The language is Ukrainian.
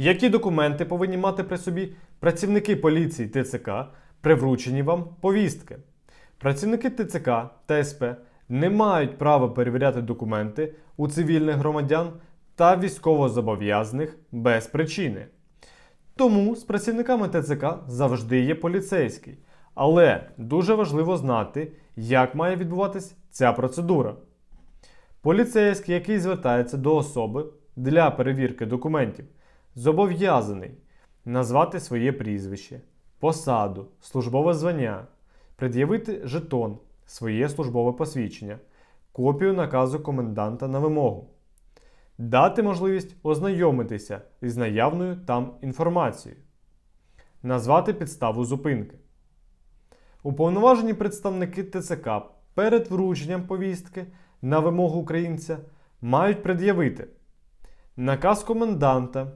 Які документи повинні мати при собі працівники поліції ТЦК при врученні вам повістки? Працівники ТЦК та СП не мають права перевіряти документи у цивільних громадян та військовозобов'язаних без причини. Тому з працівниками ТЦК завжди є поліцейський. Але дуже важливо знати, як має відбуватись ця процедура. Поліцейський, який звертається до особи для перевірки документів, зобов'язаний назвати своє прізвище, посаду, службове звання, пред'явити жетон, своє службове посвідчення, копію наказу коменданта на вимогу, дати можливість ознайомитися із наявною там інформацією, назвати підставу зупинки. Уповноважені представники ТЦК перед врученням повістки на вимогу українця мають пред'явити наказ коменданта